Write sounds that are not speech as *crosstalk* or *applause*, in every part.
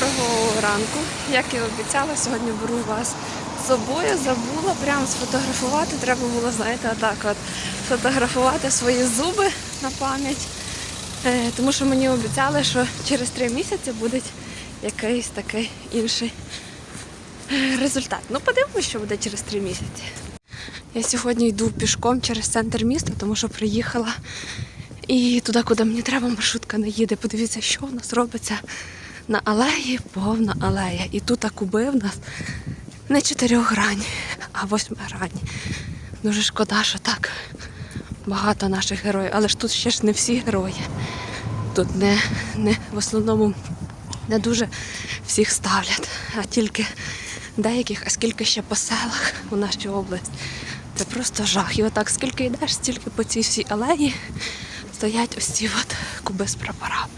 Доброго ранку. Як і обіцяла, сьогодні беру вас з собою. Забула прямо сфотографувати. Треба було, знаєте, отак от фотографувати свої зуби на пам'ять. Е, Тому що мені обіцяли, що через три місяці буде якийсь такий інший е, результат. Ну, подивимось, що буде через три місяці. Я сьогодні йду пішком через центр міста, тому що приїхала і туди, куди мені треба, маршрутка не їде. Подивіться, що в нас робиться на алеї, повна алея. І тут куби в нас не чотирьох грані, а восьми грані. Дуже шкода, що так багато наших героїв. Але ж тут ще ж не всі герої. Тут не, не в основному не дуже всіх ставлять, а тільки деяких, а скільки ще по селах у нашій області. Це просто жах. І отак, скільки йдеш, стільки по цій всій алеї стоять ось ці от куби з прапорами.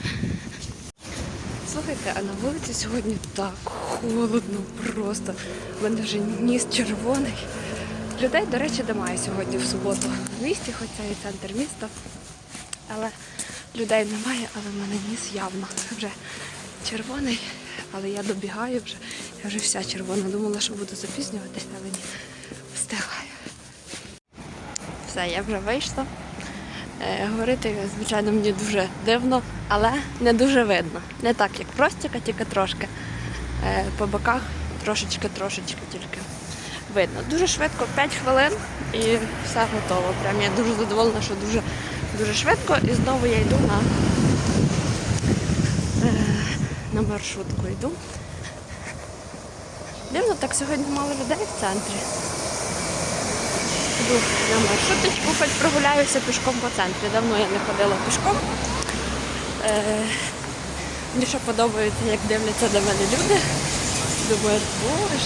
Слухайте, а на вулиці сьогодні так холодно просто. У мене вже ніс червоний. Людей, до речі, немає сьогодні в суботу в місті, хоч це і центр міста. Але людей немає, але в мене ніс явно вже червоний. Але я добігаю вже, я вже вся червона. Думала, що буду запізнюватися, але ні, встигаю. Все, я вже вийшла. Е, говорити, звичайно, мені дуже дивно, але не дуже видно. Не так, як простіка, тільки трошки. Е, по боках трошечки-трошечки тільки видно. Дуже швидко, 5 хвилин і все готово. Прям я дуже задоволена, що дуже, дуже швидко. І знову я йду на, е, на маршрутку йду. Дивно, так сьогодні мало людей в центрі. Йду на маршруточку, хоч прогуляюся пішком по центрі. Давно я не ходила пішком. Е, ще подобається, як дивляться на мене люди. Думаю, боже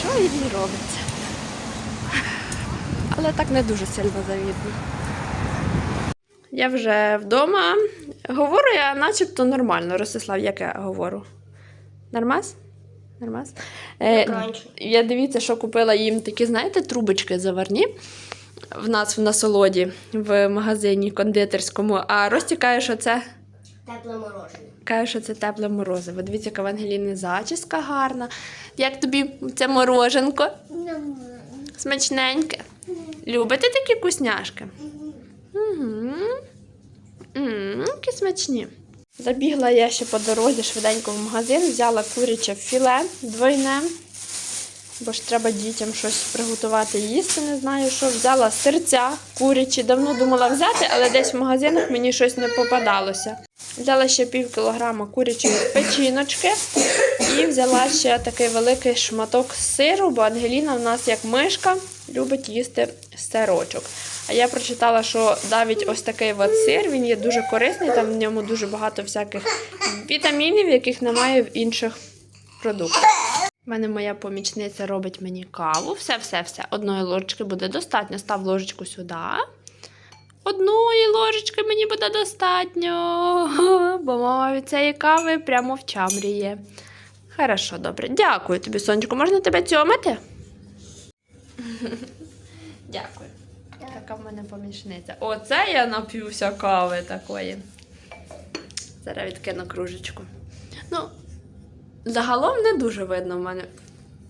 що їй робиться. Але так не дуже сильно завідно. Я вже вдома. Говорю я начебто нормально. Ростислав, як я говорю? Нормас? Нормас? Е, я дивіться, що купила їм такі, знаєте, трубочки заварні в нас в насолоді в магазині кондитерському. А Рості каже, що це Тепле морожене. каже, що це тепле морозиво. Дивіться, яка в Ангеліни зачіска гарна. Як тобі це мороженко? Смачненьке. Любите такі вкусняшки? Угу. Які смачні. Забігла я ще по дорозі швиденько в магазин, взяла куряче філе двойне, бо ж треба дітям щось приготувати їсти, не знаю що. Взяла серця курячі, давно думала взяти, але десь в магазинах мені щось не попадалося. Взяла ще пів кілограма курячої печіночки і взяла ще такий великий шматок сиру, бо Ангеліна в нас як мишка любить їсти сирочок. А я прочитала, що навіть ось такий от сир, він є дуже корисний, там в ньому дуже багато всяких вітамінів, яких немає в інших продуктах. У мене моя помічниця робить мені каву. Все, все, все. Одної ложечки буде достатньо. Став ложечку сюди. Одної ложечки мені буде достатньо, *laughs* бо мама від цієї кави прямо в чамріє. Хорошо, добре. Дякую тобі, сонечко. Можна тебе цьомити? Дякую. Така в мене помічниця. Оце я нап'юся кави такої. Зараз відкину кружечку. Ну, загалом не дуже видно в мене.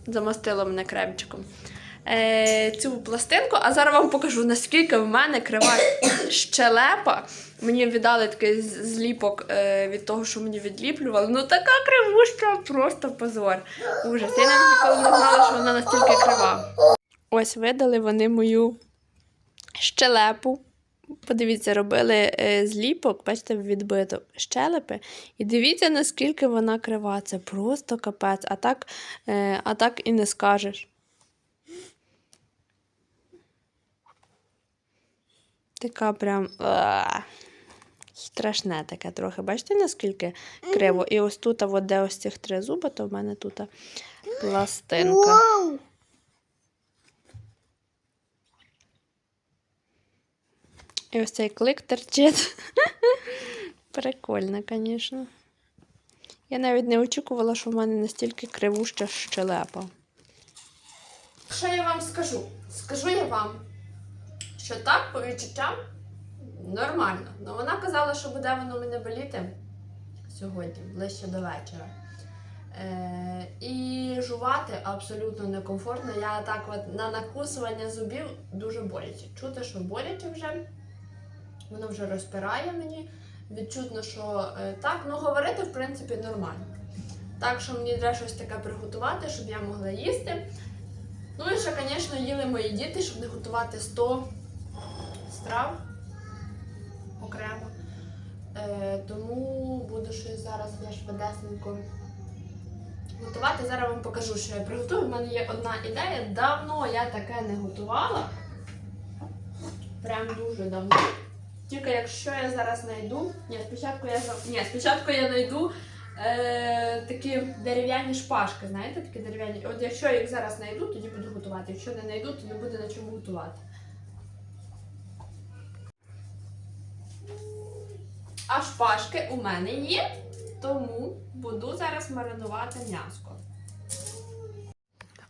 Замастило мене кремчиком. Е, цю пластинку, а зараз вам покажу, наскільки в мене крива щелепа. Мені віддали такий зліпок е, від того, що мені відліплювали. Ну така кривуща, просто позор. Ужас. Я навіть ніколи не знала, що вона настільки крива. Ось видали вони мою щелепу. Подивіться, робили е, зліпок, бачите, відбито щелепи. І дивіться, наскільки вона крива. Це просто капець. А так, е, а так і не скажеш. Така прям страшне таке трохи. Бачите, наскільки криво? І ось тут, от де ось цих три зуби, то в мене тут пластинка. І ось цей клик терчить. *laughs* Прикольно, звісно. Я навіть не очікувала, що в мене настільки кривуща щелепа. Що я вам скажу? Скажу я вам, що так, по відчуттям, нормально. Ну вона казала, що буде воно мене боліти сьогодні, ближче до вечора. Е, і жувати абсолютно некомфортно. Я так от на накусування зубів дуже боляче. Чути, що боляче вже, воно вже розпирає мені. Відчутно, що е, так, ну говорити в принципі нормально. Так що мені треба щось таке приготувати, щоб я могла їсти. Ну і ще, звісно, їли мої діти, щоб не готувати 100 страв окремо. Е, тому буду щось зараз я швидесенько готувати. Зараз вам покажу, що я приготую. У мене є одна ідея. Давно я таке не готувала. Прям дуже давно. Тільки якщо я зараз знайду. Ні, спочатку я Ні, спочатку я знайду е, такі дерев'яні шпажки, знаєте, такі дерев'яні. От якщо я їх зараз знайду, тоді буду готувати. Якщо не знайду, то не буде на чому готувати. А шпажки у мене є, тому буду зараз маринувати м'яско.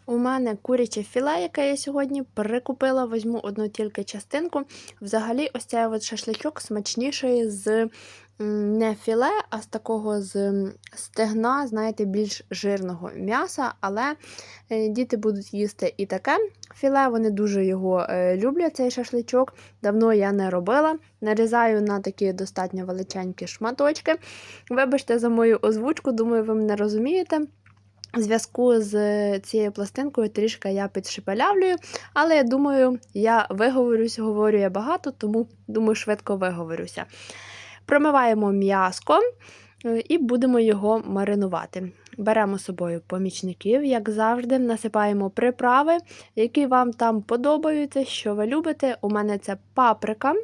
У мене куряче філе, яке я сьогодні прикупила, візьму одну тільки частинку. Взагалі, ось цей от шашличок смачніший з не філе, а з такого з стегна, знаєте, більш жирного м'яса. Але е, діти будуть їсти і таке філе. Вони дуже його е, люблять, цей шашличок. Давно я не робила. Нарізаю на такі достатньо величенькі шматочки. Вибачте за мою озвучку, думаю, ви мене розумієте. В зв'язку з цією пластинкою трішки я підшепелявлюю, але я думаю, я виговорюсь, говорю я багато, тому думаю, швидко виговорюся. Промиваємо м'яско е, і будемо його маринувати. Беремо з собою помічників, як завжди, насипаємо приправи, які вам там подобаються, що ви любите. У мене це паприка.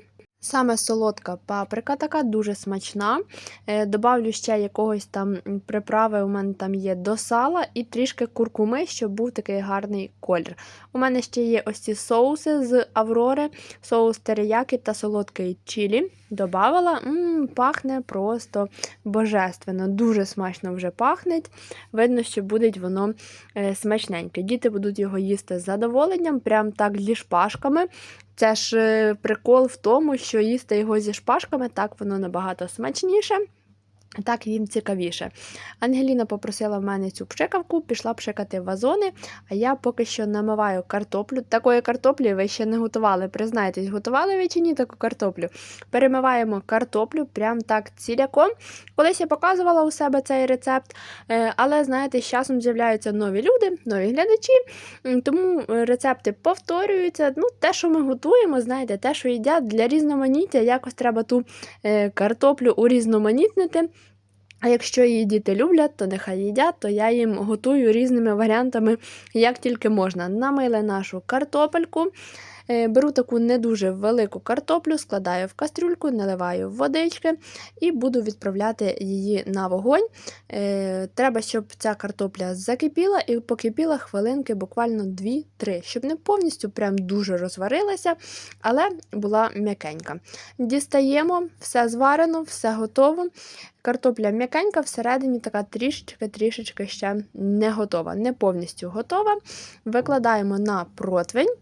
Саме солодка паприка, така дуже смачна. Е, Добавлю ще якогось там приправи, у мене там є до сала і трішки куркуми, щоб був такий гарний колір. У мене ще є ось ці соуси з Аврори, соус териякі та солодкий чилі. Добавила, м пахне просто божественно, дуже смачно вже пахне. Видно, що буде воно е, смачненьке. Діти будуть його їсти з задоволенням, прям так зі шпажками. Це ж е, прикол в тому, що їсти його зі шпажками, так воно набагато смачніше. Так їм цікавіше. Ангеліна попросила в мене цю пшикавку, пішла пшикати вазони, а я поки що намиваю картоплю. Такої картоплі ви ще не готували. Признайтесь, готували ви чи ні таку картоплю? Перемиваємо картоплю прям так ціляком. Колись я показувала у себе цей рецепт, е, але знаєте, з часом з'являються нові люди, нові глядачі, тому рецепти повторюються. Ну, те, що ми готуємо, знаєте, те, що їдять для різноманіття, якось треба ту е, картоплю урізноманітнити. А якщо її діти люблять, то нехай їдять, то я їм готую різними варіантами, як тільки можна. Намили нашу картопельку. Е, Беру таку не дуже велику картоплю, складаю в кастрюльку, наливаю водички і буду відправляти її на вогонь. Е, Треба, щоб ця картопля закипіла і покипіла хвилинки, буквально 2-3, щоб не повністю прям дуже розварилася, але була м'якенька. Дістаємо, все зварено, все готово. Картопля м'якенька, всередині така трішечки-трішечки ще не готова, не повністю готова. Викладаємо на противень.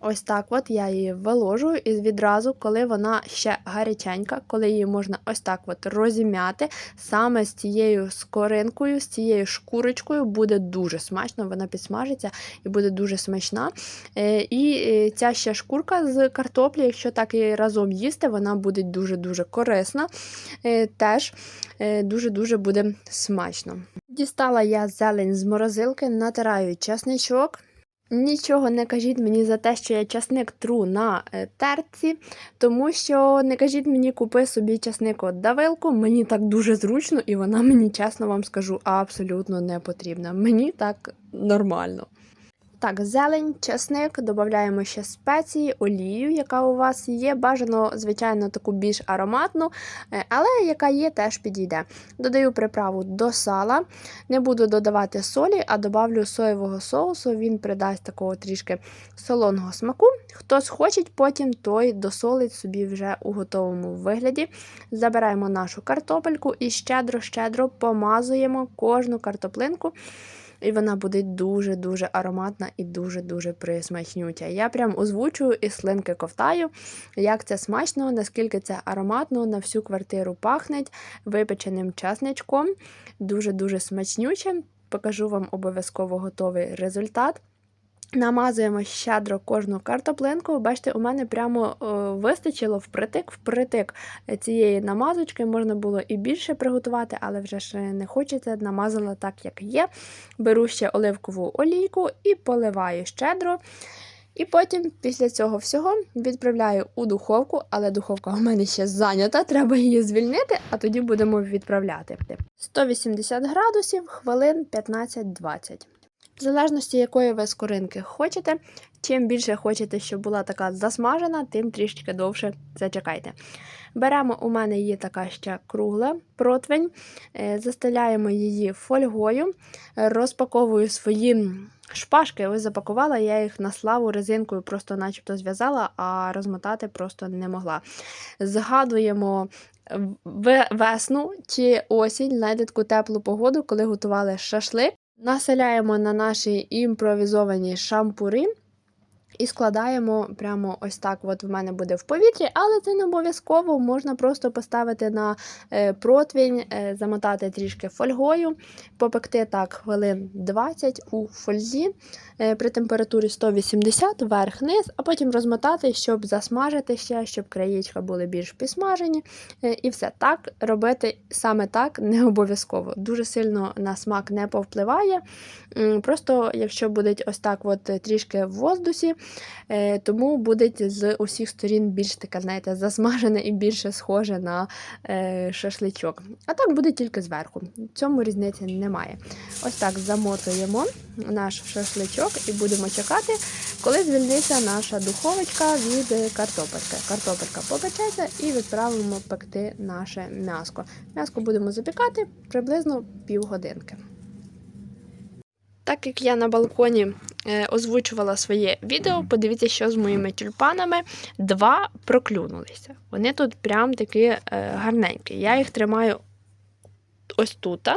Ось так от я її виложую і відразу, коли вона ще гаряченька, коли її можна ось так от розім'яти, саме з цією скоринкою, з цією шкурочкою буде дуже смачно, вона підсмажиться і буде дуже смачна. Е, І е, ця ще шкурка з картоплі, якщо так і разом їсти, вона буде дуже-дуже корисна. Е, Теж дуже-дуже буде смачно. Дістала я зелень з морозилки, натираю чесничок. Нічого не кажіть мені за те, що я часник тру на е, терці, тому що не кажіть мені купи собі часник давилку, мені так дуже зручно, і вона мені, чесно вам скажу, абсолютно не потрібна. Мені так нормально. Так, зелень, чесник, додаємо ще спеції, олію, яка у вас є. Бажано, звичайно, таку більш ароматну, е, але яка є, теж підійде. Додаю приправу до сала. Не буду додавати солі, а додавлю соєвого соусу. Він придасть такого трішки солоного смаку. Хто схоче потім, той досолить собі вже у готовому вигляді. Забираємо нашу картопельку і щедро-щедро помазуємо кожну картоплинку і вона буде дуже-дуже ароматна і дуже-дуже присмачнюча. Я прям озвучую і слинки ковтаю, як це смачно, наскільки це ароматно, на всю квартиру пахнеть випеченим часничком. Дуже-дуже смачнюче. Покажу вам обов'язково готовий результат. Намазуємо щедро кожну картоплинку. Бачите, у мене прямо е, вистачило впритик, впритик цієї намазочки. Можна було і більше приготувати, але вже ж не хочеться. Намазала так, як є. Беру ще оливкову олійку і поливаю щедро. І потім, після цього всього, відправляю у духовку, але духовка у мене ще зайнята, треба її звільнити, а тоді будемо відправляти. 180 градусів, хвилин 15-20. В залежності, якої ви скоринки хочете. Чим більше хочете, щоб була така засмажена, тим трішки довше зачекайте. Беремо, у мене є така ще кругла противень, е, застеляємо її фольгою, е, розпаковую свої шпажки. Ось запакувала, я їх на славу резинкою просто начебто зв'язала, а розмотати просто не могла. Згадуємо весну чи осінь, знайде таку теплу погоду, коли готували шашлик. Населяємо на наші імпровізовані шампури і складаємо прямо ось так. От в мене буде в повітрі, але це не обов'язково. Можна просто поставити на е, противень, е, замотати трішки фольгою, попекти так хвилин 20 у фользі е, при температурі 180 вверх-низ, а потім розмотати, щоб засмажити ще, щоб краєчка були більш підсмажені. І все так робити саме так не обов'язково. Дуже сильно на смак не повпливає. Просто якщо буде ось так от трішки в воздусі, тому буде з усіх сторін більш таке, знаєте, засмажене і більше схоже на е, шашличок. А так буде тільки зверху. В цьому різниці немає. Ось так замотуємо наш шашличок і будемо чекати, коли звільниться наша духовочка від е, картопельки. Картопелька попечеться і відправимо пекти наше м'яско. М'яско будемо запікати приблизно півгодинки. Так як я на балконі е, озвучувала своє відео, подивіться, що з моїми тюльпанами. Два проклюнулися. Вони тут прям такі е, гарненькі. Я їх тримаю ось тут.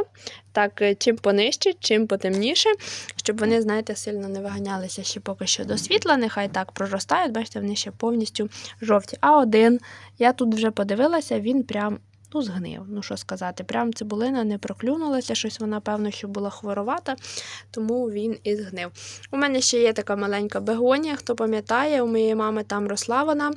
Так, е, чим понижче, чим потемніше, щоб вони, знаєте, сильно не виганялися ще поки що до світла. Нехай так проростають, бачите, вони ще повністю жовті. А один, я тут вже подивилася, він прям. Ну, згнив, ну що сказати, прям цибулина не проклюнулася, щось вона, певно, що була хворовата, тому він і згнив. У мене ще є така маленька бегонія, хто пам'ятає, у моєї мами там росла вона.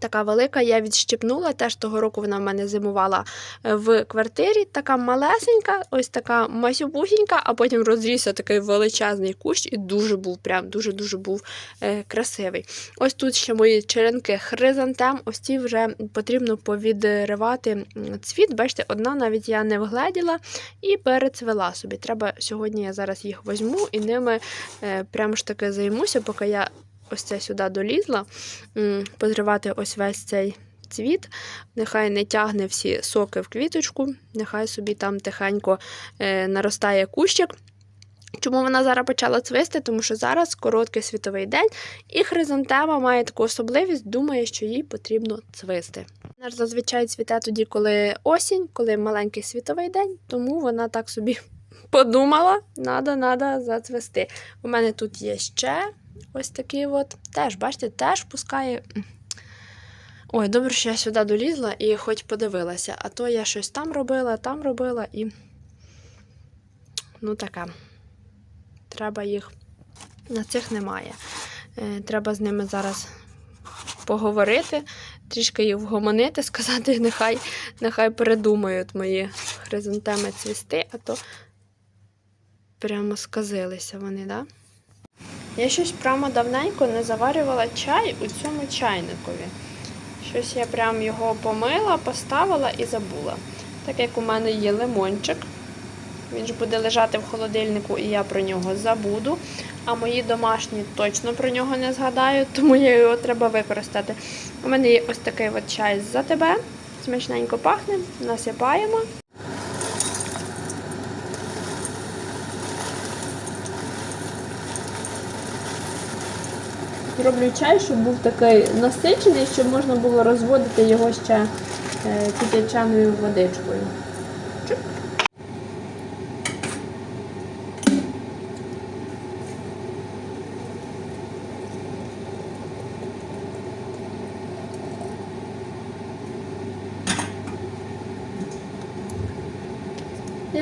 Така велика, я відщипнула. Теж того року вона в мене зимувала е, в квартирі. Така малесенька, ось така масюбухінька, а потім розрісся такий величезний кущ і дуже був, прям дуже-дуже був е, красивий. Ось тут ще мої черенки хризантем. Ось ці вже потрібно повідривати цвіт. Бачите, одна навіть я не вгледіла і перецвела собі. Треба сьогодні я зараз їх візьму і ними е, прямо ж таки займуся, поки я ось це сюди долізла, позривати ось весь цей цвіт. Нехай не тягне всі соки в квіточку, нехай собі там тихенько е, наростає кущик. Чому вона зараз почала цвисти? Тому що зараз короткий світовий день, і хризантема має таку особливість, думає, що їй потрібно цвисти. Вона ж зазвичай цвіте тоді, коли осінь, коли маленький світовий день, тому вона так собі *laughs* подумала, надо, надо зацвести. У мене тут є ще ось такий от. Теж, бачите, теж пускає. Ой, добре, що я сюди долізла і хоч подивилася, а то я щось там робила, там робила і. Ну, таке. Треба їх. На цих немає. Е, Треба з ними зараз поговорити, трішки їх вгомонити, сказати, *laughs* нехай, нехай передумають мої хризантеми цвісти, а то прямо сказилися вони, да? Я щось прямо давненько не заварювала чай у цьому чайникові. Щось я прям його помила, поставила і забула. Так як у мене є лимончик, він ж буде лежати в холодильнику, і я про нього забуду. А мої домашні точно про нього не згадаю, *laughs* тому я його треба використати. У мене є ось такий от чай за тебе. Смачненько пахне, насипаємо. Роблю чай, щоб був такий насичений, щоб можна було розводити його ще е, кип'ячаною водичкою.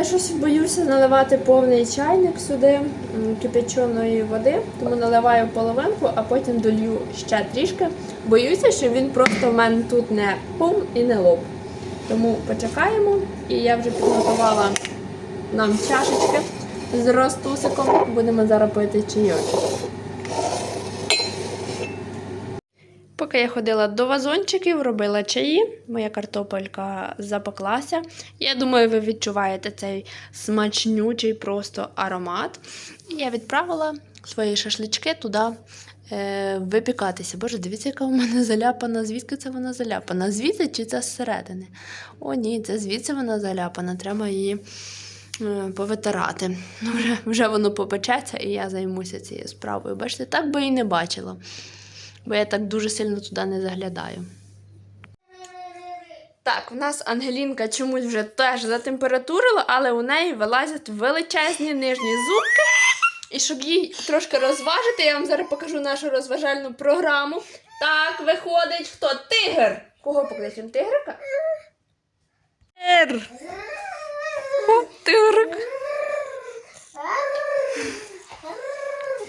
Я щось боюся наливати повний чайник сюди кипяченої води, тому наливаю половинку, а потім долью ще трішки. Боюся, що він просто в мене тут не пум і не лоб. Тому почекаємо, і я вже підготувала нам чашечки з ростусиком. Будемо зараз пити чайочок. Поки я ходила до вазончиків, робила чаї, моя картопелька запеклася. Я думаю, ви відчуваєте цей смачнючий просто аромат. І я відправила свої шашлички туди е, випікатися. Боже, дивіться, яка у мене заляпана. Звідки це вона заляпана? Звідси чи це зсередини? О, ні, це звідси вона заляпана. Треба її е, повитирати. Ну, вже, вже воно попечеться, і я займуся цією справою. Бачите, так би і не бачила бо я так дуже сильно туди не заглядаю. Так, в нас Ангелінка чомусь вже теж затемпературила, але у неї вилазять величезні нижні зубки. І щоб їй трошки розважити, я вам зараз покажу нашу розважальну програму. Так, виходить хто? Тигр. Кого покличемо? Тигрика? Тигр. О, тигрик.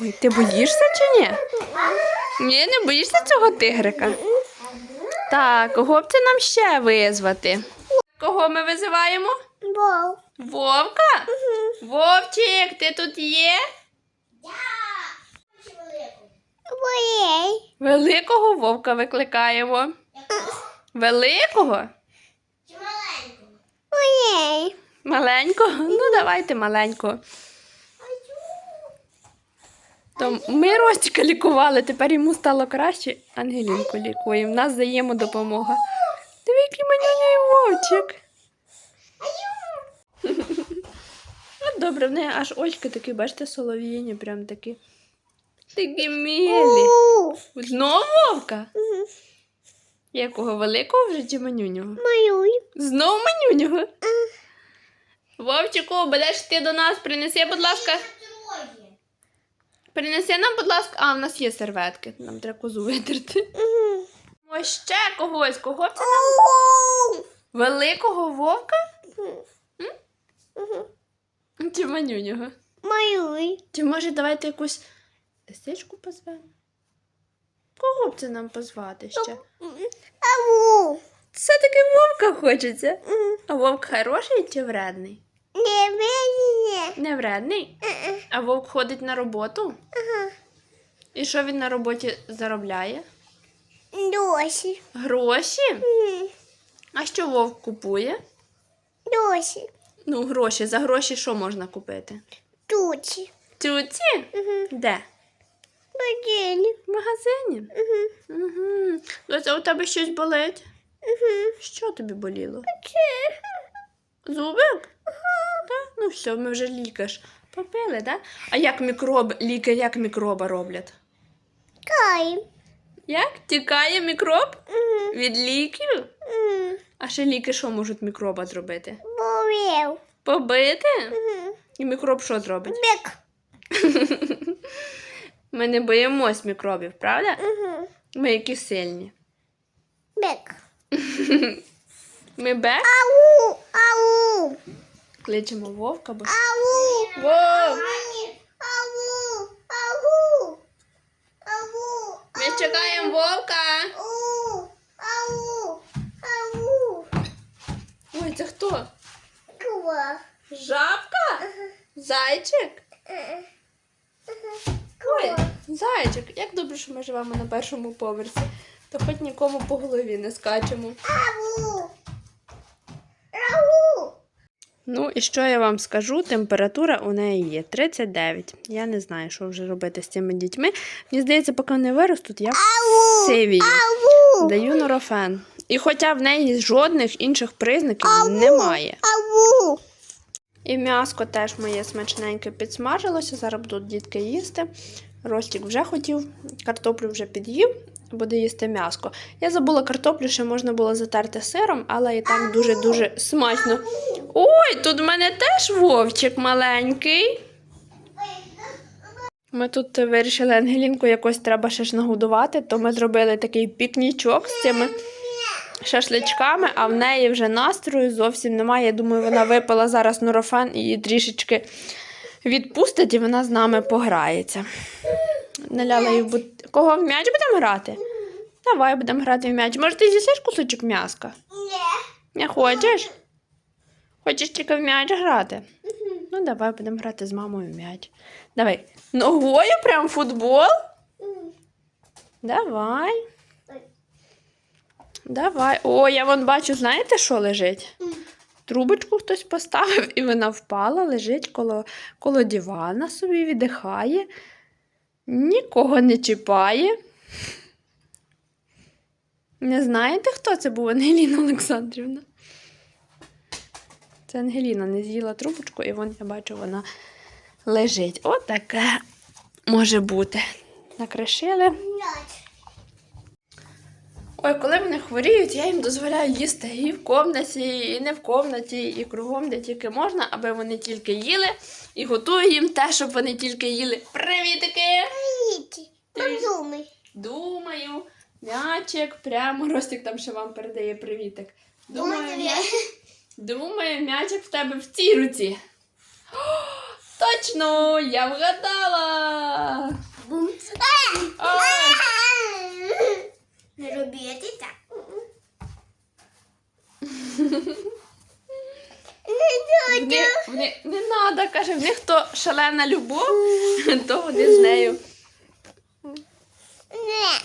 Ой, ти боїшся чи ні? Ні, не боїшся цього тигрика? Так, кого б це нам ще визвати? Кого ми визиваємо? Вов. Вовка? Вовчик, ти тут є? Боєй. Великого вовка викликаємо. Великого? Чи маленьку? Боєй. Маленького? Ну, давайте маленького. То ми Ростіка лікували, тепер йому стало краще. Ангелінку лікуємо. В нас взаємодопомога. Диви, який манюній вовчик. Ну, добре, в неї аж очки такі, бачите, солов'їні, прям такі. Такі милі. Знову вовка? Якого великого в житті манюнього? Мою. Знову манюнього? Вовчику, будеш ти до нас, принеси, будь ласка. Принеси нам, будь ласка. А, в нас є серветки. Нам треба козу витерти. Ось ще когось. Кого це нам? Великого вовка? Чи манюнього? Мою. Чи може давайте якусь лисичку позвемо? Кого б це нам позвати ще? Аву. Все-таки вовка хочеться. А вовк хороший чи вредний? Не вийде. Не вредний? А вовк ходить на роботу? І що він на роботі заробляє? Досі. Гроші? А що вовк купує? Досі. Ну, гроші. За гроші що можна купити? Тут. Тюці? Де? Боділі. В магазині? Угу. Доця, у тебе щось болить? Що тобі боліло? Зубик? Так? Ну все, ми вже ліки ж попили, так? А як мікроб, ліки як мікроба роблять? Кай. Як? Тікає мікроб від ліків? А ще ліки що можуть мікроба зробити? Борів. Побити? І мікроб що зробить? Бек. *laughs* Ми не боїмось мікробів, правда? Ми які сильні. Бек. *laughs* Ми бек Ау. Ау. кличемо вовка, бо Ау. Вов! Ау. Ау. Ау. Ми чекаємо вовка. Ау. Ау. Ау. Ой, це хто? Кува. Жабка? Зайчик? Ой, зайчик. Як добре, що ми живемо на першому поверсі, то хоч нікому по голові не скачемо. Ау. Ну і що я вам скажу? Температура у неї є 39. Я не знаю, що вже робити з цими дітьми. Мені здається, поки вони виростуть, я сивію. Даю норофен. І хоча в неї жодних інших признаків немає. І м'яско теж моє смачненьке підсмажилося. Зараз будуть дітки їсти. Ростік вже хотів, картоплю вже під'їв, буде їсти м'яско. Я забула картоплю, ще можна було затерти сиром, але і так дуже-дуже смачно. Ой, тут в мене теж вовчик маленький. Ми тут вирішили Ангелінку якось треба ще ж нагодувати, то ми зробили такий пікнічок з цими шашличками, а в неї вже настрою зовсім немає. Я думаю, вона випила зараз нурофен і її трішечки відпустить, і вона з нами пограється. Наляла їй. Кого в м'яч будемо грати? Давай будемо грати в м'яч. Може, ти з'їсиш кусочок м'яска? Не. Не хочеш? Хочеш тільки в м'яч грати? Ну, давай будемо грати з мамою в м'яч. Давай. Ногою прям футбол? Давай. Давай. О, я вон бачу, знаєте, що лежить? Трубочку хтось поставив, і вона впала, лежить коло, коло дивана собі, віддихає, нікого не чіпає. Не знаєте, хто це був Ангеліна Олександрівна? Це Ангеліна не з'їла трубочку, і вон я бачу, вона лежить. От може бути. Накришили. Ой, коли вони хворіють, я їм дозволяю їсти і в комнаті, і не в комнаті, і кругом, де тільки можна, аби вони тільки їли. І готую їм те, щоб вони тільки їли. Привітики! Їдь. Подумай. Думаю, м'ячик, прямо Ростик там ще вам передає привітик. Думаю, м'ячик, думаю, м'ячик в тебе в цій руці. О, точно! Я вгадала! Бум. Не робити так. Не вони, не треба, каже, в них то шалена любов, *laughs* то вони з нею. Не.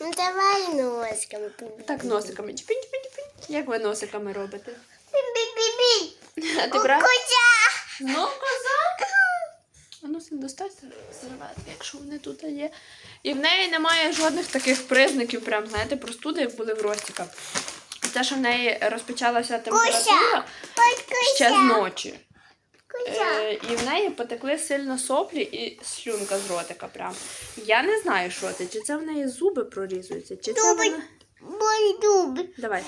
Ну давай носками. Так, носиками. Чпінь, чпінь, чпінь. Як ви носиками робите? Бі-бі-бі. А ти брав? Коза. Ну, коза. Ну, син, достай серветки, якщо вони тут є. І в неї немає жодних таких признаків, прям, знаєте, простуди, як були в Ростіка. Те, що в неї розпочалася температура ще з ночі. Е, і в неї потекли сильно соплі і слюнка з ротика. Прям. Я не знаю, що це. Чи це в неї зуби прорізуються, чи це Зуби. вона. Дуби. Давай.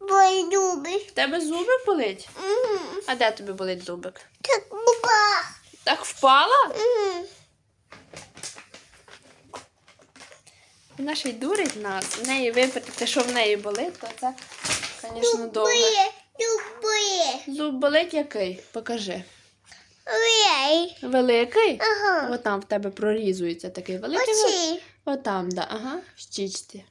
Бой дуби. В тебе зубик болить? Мгм. А де тобі болить зубик? Так буба. Так впала? Мгм. Вона ще й дурить нас. В неї випитати, що в неї болить, то це, звісно, довго. Дуби. Зуб болить який? Покажи. Ой. Великий? Ага. Отам в тебе прорізується такий великий. Очі. Отам, да, ага, в щічці.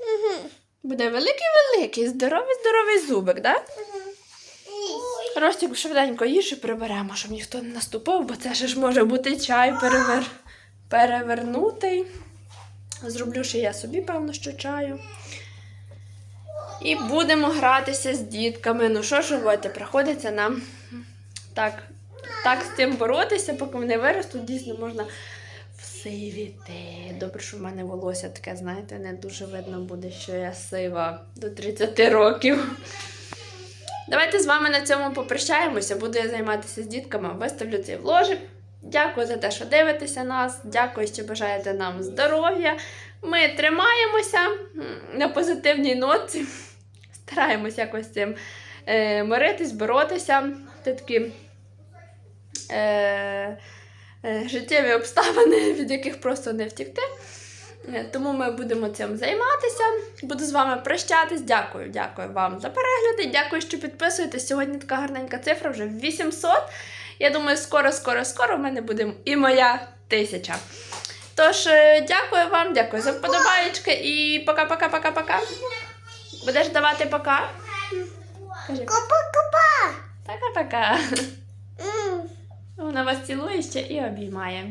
Мгм. Буде великий-великий, здоровий-здоровий зубик, да? Ой. Ростик швиденько їж і приберемо, щоб ніхто не наступав, бо це ж може бути чай перевер... перевернутий. Зроблю ще я собі, певно, що чаю. І будемо гратися з дітками. Ну що ж робити, приходиться нам так, так з цим боротися, поки вони виростуть, дійсно можна всивіти. Добре, що в мене волосся таке, знаєте, не дуже видно буде, що я сива до 30 років. Давайте з вами на цьому попрощаємося. Буду я займатися з дітками, виставлю цей вложик. Дякую за те, що дивитеся нас. Дякую, що бажаєте нам здоров'я. Ми тримаємося на позитивній ноті. Стараємося якось з цим е, миритись, боротися. Це такі е, е, життєві обставини, *laughs* від яких просто не втікти. Е, Тому ми будемо цим займатися. Буду з вами прощатись. Дякую, дякую вам за перегляди. Дякую, що підписуєтесь. Сьогодні така гарненька цифра, вже 800. Я думаю, скоро, скоро, скоро в мене буде і моя тисяча. Тож, е, дякую вам, дякую за вподобаєчки і пока-пока-пока-пока. Будеш давати пока? Копа-копа. пока-пока. Вона вас цілує ще і обіймає.